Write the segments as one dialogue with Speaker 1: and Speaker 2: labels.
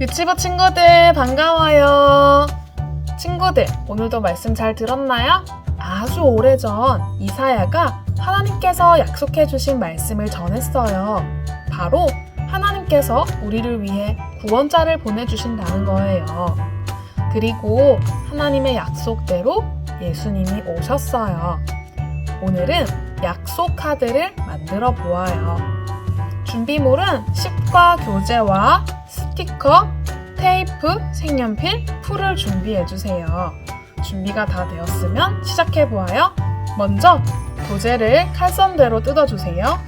Speaker 1: 유치부 친구들 반가워요. 친구들 오늘도 말씀 잘 들었나요? 아주 오래전 이사야가 하나님께서 약속해 주신 말씀을 전했어요. 바로 하나님께서 우리를 위해 구원자를 보내주신다는 거예요. 그리고 하나님의 약속대로 예수님이 오셨어요. 오늘은 약속 카드를 만들어 보아요. 준비물은 식과 교재와 스티커, 테이프, 색연필, 풀을 준비해 주세요. 준비가 다 되었으면 시작해 보아요. 먼저 교재를 칼선대로 뜯어 주세요.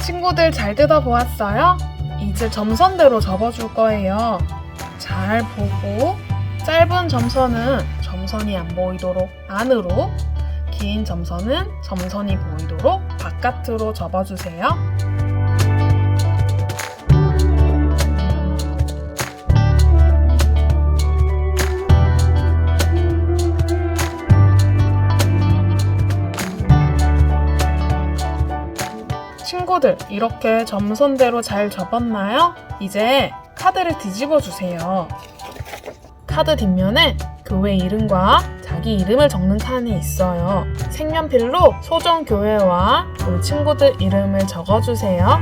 Speaker 1: 친구들 잘 뜯어 보았어요? 이제 점선대로 접어줄 거예요. 잘 보고 짧은 점선은 점선이 안 보이도록 안으로 긴 점선은 점선이 보이도록 바깥으로 접어주세요. 친구들 이렇게 점선대로 잘 접었나요? 이제 카드를 뒤집어 주세요. 카드 뒷면에 교회 이름과 자기 이름을 적는 칸이 있어요. 색연필로 소정 교회와 우리 친구들 이름을 적어주세요.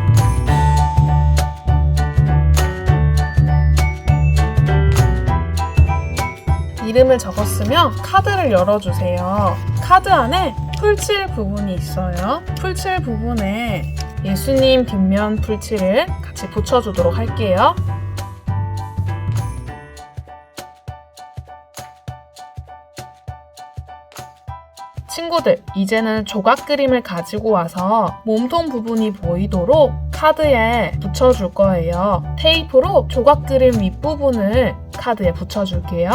Speaker 1: 이름을 적었으면 카드를 열어주세요. 카드 안에 풀칠 부분이 있어요. 풀칠 부분에 예수님 뒷면 풀칠을 같이 붙여주도록 할게요. 친구들, 이제는 조각 그림을 가지고 와서 몸통 부분이 보이도록 카드에 붙여줄 거예요. 테이프로 조각 그림 윗부분을 카드에 붙여줄게요.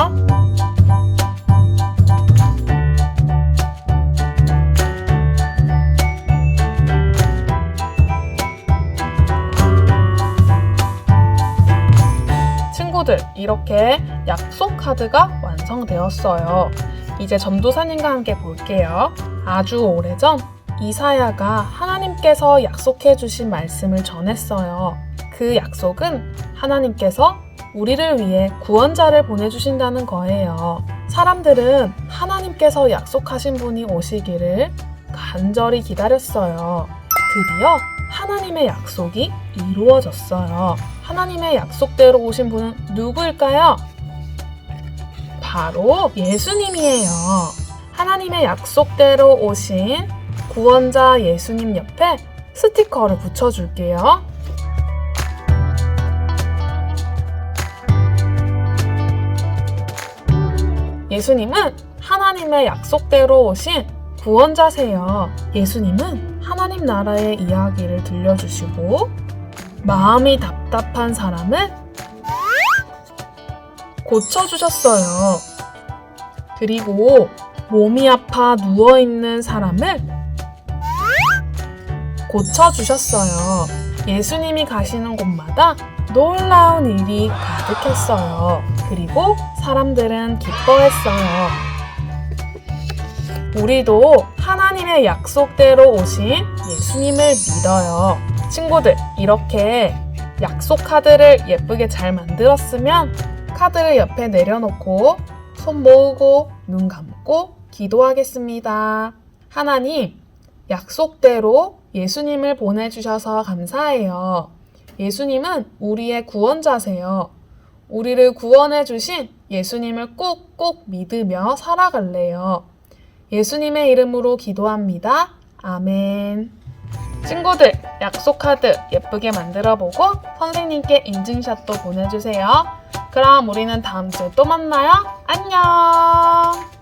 Speaker 1: 친구들, 이렇게 약속 카드가 완성되었어요. 이제 전도사님과 함께 볼게요. 아주 오래전 이사야가 하나님께서 약속해 주신 말씀을 전했어요. 그 약속은 하나님께서 우리를 위해 구원자를 보내주신다는 거예요. 사람들은 하나님께서 약속하신 분이 오시기를 간절히 기다렸어요. 드디어 하나님의 약속이 이루어졌어요. 하나님의 약속대로 오신 분은 누구일까요? 바로 예수님이에요. 하나님의 약속대로 오신 구원자 예수님 옆에 스티커를 붙여줄게요. 예수님은 하나님의 약속대로 오신 구원자세요. 예수님은 하나님 나라의 이야기를 들려주시고 마음이 답답한 사람을 고쳐주셨어요. 그리고 몸이 아파 누워있는 사람을 고쳐주셨어요. 예수님이 가시는 곳마다 놀라운 일이 가득했어요. 그리고 사람들은 기뻐했어요. 우리도 하나님의 약속대로 오신 예수님을 믿어요. 친구들, 이렇게 약속 카드를 예쁘게 잘 만들었으면 카드를 옆에 내려놓고 손 모으고 눈 감고 기도하겠습니다. 하나님, 약속대로 예수님을 보내주셔서 감사해요. 예수님은 우리의 구원자세요. 우리를 구원해주신 예수님을 꼭꼭 믿으며 살아갈래요. 예수님의 이름으로 기도합니다. 아멘. 친구들, 약속 카드 예쁘게 만들어 보고 선생님께 인증샷도 보내주세요. 그럼 우리는 다음 주에 또 만나요. 안녕!